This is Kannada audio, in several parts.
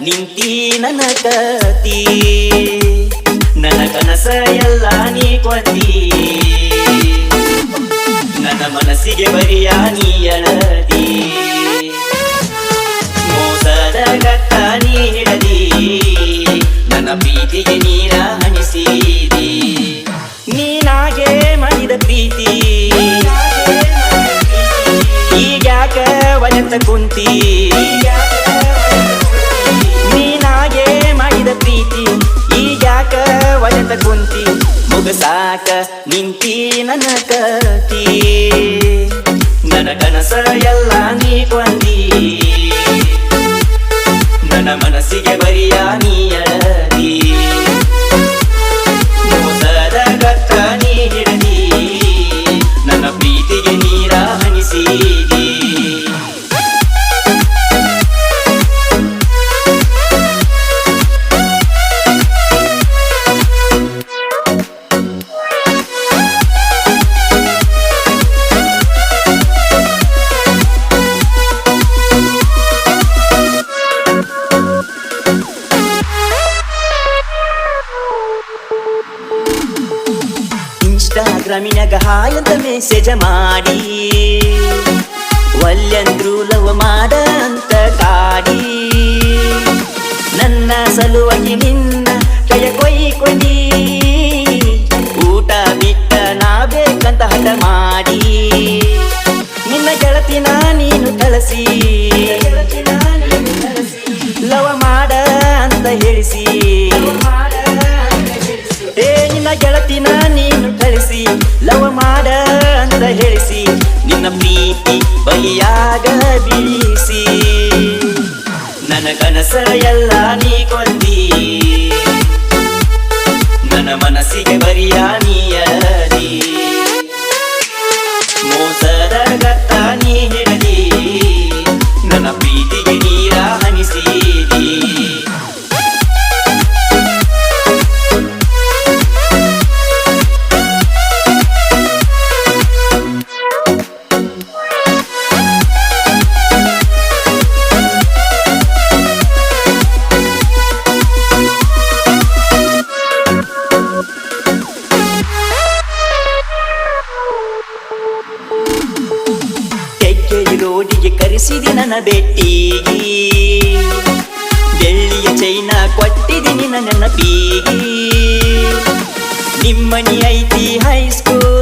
ನಿಂತಿ ನನ್ನ ಕತಿ. ನನ್ನ ಕನಸ ಎಲ್ಲ ನೀ ಕೊತಿ ನನ್ನ ಮನಸ್ಸಿಗೆ ಬರಿಯ ನೀ ಎಳದಿ ಮೋಸದ ಗಟ್ಟ ನೀ ಒಲೆತ ಕುಂತಿ ಮುಗಸಾಕ ನಿಂತಿ ನನ್ನ ಕತಿ ನನ್ನ ಕನಸ ಎಲ್ಲ ನೀ ಕೊಂದಿ ನನ್ನ ಮನಸ್ಸಿಗೆ ಬರಿಯ ನೀ ಎಳದಿ ಇನ್ಸ್ಟಾಗ್ರಾಮಿನಾಗ ಹಾಯಂತ ಮೆಸೇಜ ಮಾಡಿ. ಒಲ್ಲೆಂದ್ರು ಲವ್ ಮಾಡ ಅಂತ ಕಾಡಿ. ನನ್ನ ಸಲುವಾಗಿ ನಿನ್ನ ಕೈಯ ಕೊಯ್ಕೊಂಡಿ. ಊಟ ಬಿಟ್ಟ ನಾ ಬೇಕಂತ ಹಠ ಮಾಡಿ. ನಿನ್ನ ಗೆಳತಿನ ನೀನು ಕಳಿಸಿ ಲವ ಮಾಡ ಅಂತ ಹೇಳಿಸಿ. ಏ, ನಿನ್ನ ಗೆಳತಿನ ಪ್ರೀತಿ ಬಲಿಯಾಗ ಬೀಳಿಸಿ ನನ್ನ ಕನಸ ಎಲ್ಲ ನೀ ಕೊಂದಿ. ರೋಡಿಗೆ ಕರೆಸಿದಿ ನನ್ನ ಬೆಟ್ಟಿಗಿ ಬೆಳ್ಳಿಯ ಚೈನ ಕೊಟ್ಟಿದ್ದೀನಿ ನನ್ನ ನೆನಪಿಗಿ. ನಿಮ್ಮನಿ ಐತಿ ಹೈಸ್ಕೂಲ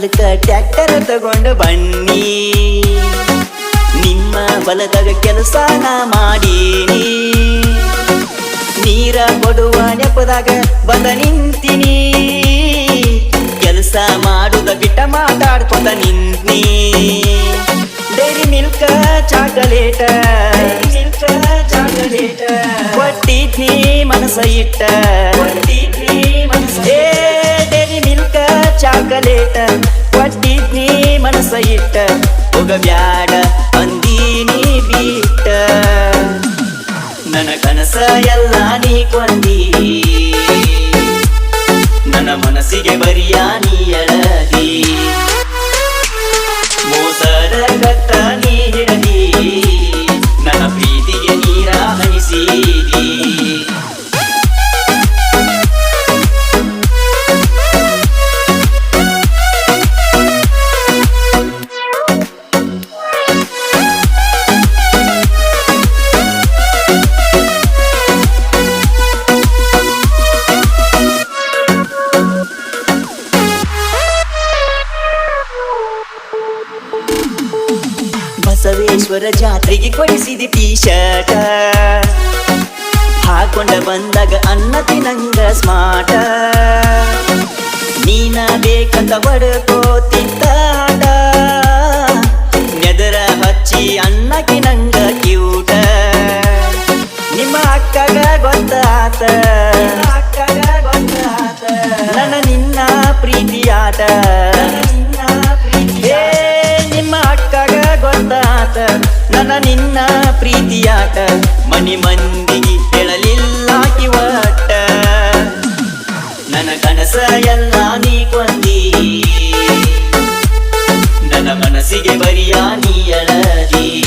ನಿಮ್ಮ ಟ್ಯಾಕ್ಟರ್ ತಗೊಂಡು ಬನ್ನಿ. ನಿಮ್ಮ ಹೊಲದಾಗ ನಾ ಮಾಡೀನಿ. ನೀರ ಕೊಡುವ ನೆಪದಾಗ ಬಂದ ನಿಂತೀನಿ. ಕೆಲಸ ಮಾಡುದ ಬಿಟ್ಟ ಮಾತಾಡ್ಕೊತ ನಿಂತೀನಿ. ಡೈರಿ ಮಿಲ್ಕ ಚಾಕಲೇಟ. ಮಿಲ್ಕ ಚಾಕಲೇಟ. ಕೊಟ್ಟಿದ್ನಿ ಮನಸ ಇಟ್ಟ. ಕೊಟ್ಟಿದ್ನಿ ಚಾಕಲೇಟ ಕೊಟ್ಟಿದ್ನಿ ಮನಸ ಇಟ್ಟ ಹೋಗಬ್ಯಾಡ ಅಂದೀನಿ ಬಿಟ್ಟ. ನನ್ನ ಕನಸ ಎಲ್ಲ ನೀ ಕೊಂದಿ ನನ್ನ ಮನಸ್ಸಿಗೆ ಬರಿಯ ನೀ ಎಳದಿ. ದೇವರ ಜಾತ್ರೆಗೆ ಕೊಡಿಸಿದೆ ಟೀ ಶರ್ಟ ಹಾಕೊಂಡ ಬಂದಾಗ ಅನ್ನ ತಿನ್ನಂಗ ಸ್ಮಾರ್ಟ ನೀನ ಬೇಕಂತ ಬಡ್ಕೋತಿದ್ದ ಆಟ. ನೆದರ ಹಚ್ಚಿ ಅನ್ನಕ್ಕೆ ನಂಗ ಕ್ಯೂಟ ನಿಮ್ಮ ಅಕ್ಕಗ ಗೊತ್ತಾತ ಅಕ್ಕಗ ಗೊತ್ತಾತ ನನ್ನ ನಿನ್ನ ಪ್ರೀತಿಯಾಟ ನನ್ನ ನಿನ್ನ ಪ್ರೀತಿಯಾಟ. ಮನಿ ಮಂದಿಗೆ ಹೇಳಲಿಲ್ಲ ಕಿವಟ ನನ್ನ ಕನಸ ಎಲ್ಲ ನೀ ಕೊಂದಿ. ನನ್ನ ಮನಸ್ಸಿಗೆ ಬರಿಯ ನೀ ಎಳದಿ.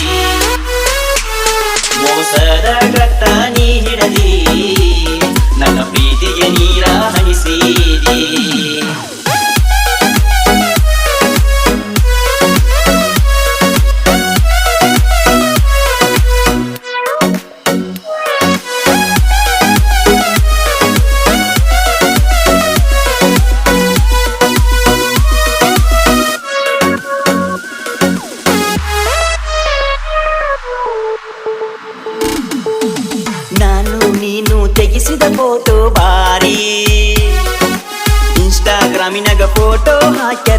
ಮೋಸದ ಕಟ್ಟ ನೀ ಹಿಡದಿ. ನನ್ನ ಪ್ರೀತಿಗೆ ನೀರ ಹಣಿಸಿದಿ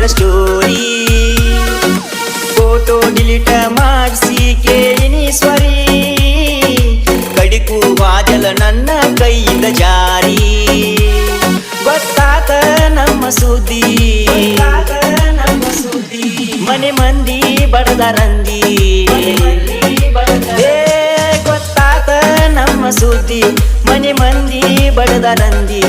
ಹಾಕ್ಯಾರ ಸ್ಟೋರಿ ಫೋಟೋ ಡಿಲೀಟ ಮಾಡಿಸಿ ಕೇಳಿನಿ ಸ್ವರಿ. ಕಡಿಕು ವಾದಲ ನನ್ನ ಕೈಯಿಂದ ಜಾರಿ. ಗೊತ್ತಾತ ನಮ್ಮ ಸುದ್ದಿ. ನಮ್ಮ ಸುದ್ದಿ. ಮನೆ ಮಂದಿ ಬಡದರಂದಿ ಗೊತ್ತಾತ ನಮ್ಮ ಸುದ್ದಿ. ಮನೆ ಮಂದಿ ಬಡದ ನಂದಿ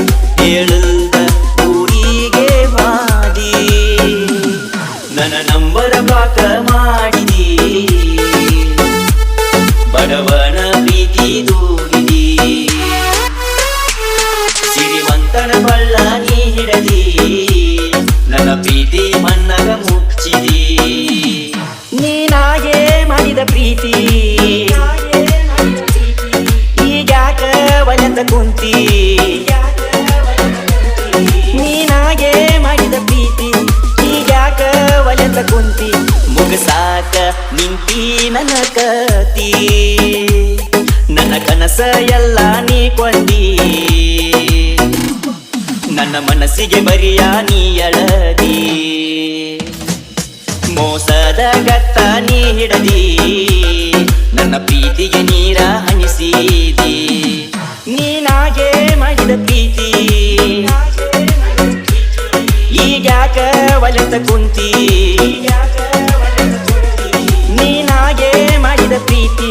ಕುಂತಿ ನೀನಾಗೆ ಮಾಡಿದ ಪ್ರೀತಿ ಈಗ್ಯಾಕ ಒಲೆದ ಕುಂತಿ, ಮುಗಸಾಕ ನಿಂತಿ ನನ್ನ ಕತಿ. ನನ್ನ ಕನಸ ಎಲ್ಲ ನೀ ಕೊಂದಿ. ನನ್ನ ಮನಸ್ಸಿಗೆ ಬರಿಯ ನೀ ಎಳದಿ. ಮೋಸದ ಗತ್ತ ನೀ ಹಿಡದಿ. ನನ್ನ ಪ್ರೀತಿಗೆ ನೀರ ಹಣಿಸಿದಿ ನೀನಾಗೆ ಮಾಡಿದ ಪ್ರೀತಿ. ಈಗ್ಯಾಕ ಒಲೆತ ಕುಂತಿ. ನೀನಾಗೆ ಮಾಡಿದ ಪ್ರೀತಿ,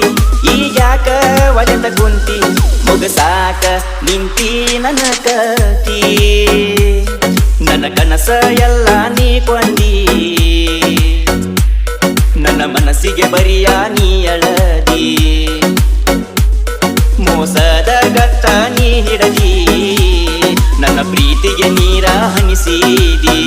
ಈಗ್ಯಾಕ ಒಲೆತ ಕುಂತಿ. ಮುಗಸಾಕ ನಿಂತಿ ನನ್ನ ಕತಿ. ನನ್ನ ಕನಸ ಎಲ್ಲ ನೀ ಕೊಂದಿ. ನನ್ನ ಮನಸ್ಸಿಗೆ ಬರಿಯ ನೀ ಎಳದಿ ಮೋಸದ ಗತ್ತ ನೀ ಹಿಡದಿ ನನ್ನ ಪ್ರೀತಿಗೆ ನೀರ ಹಣಿಸಿದಿ